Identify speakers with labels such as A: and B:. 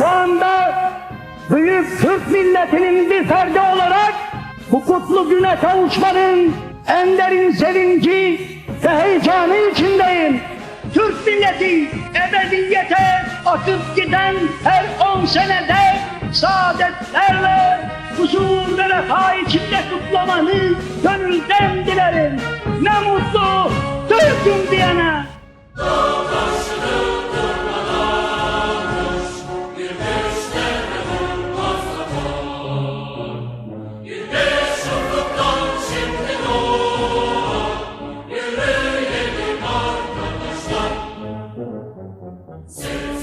A: Bu anda büyük Türk milletinin bir ferdi olarak bu kutlu güne kavuşmanın en derin sevinci ve heyecanı içindeyim. Türk milleti ebediyete akıp giden her on senede saadetlerle huzur ve refah içinde kutlamanı gönülden dilerim. Ne mutlu. Sing.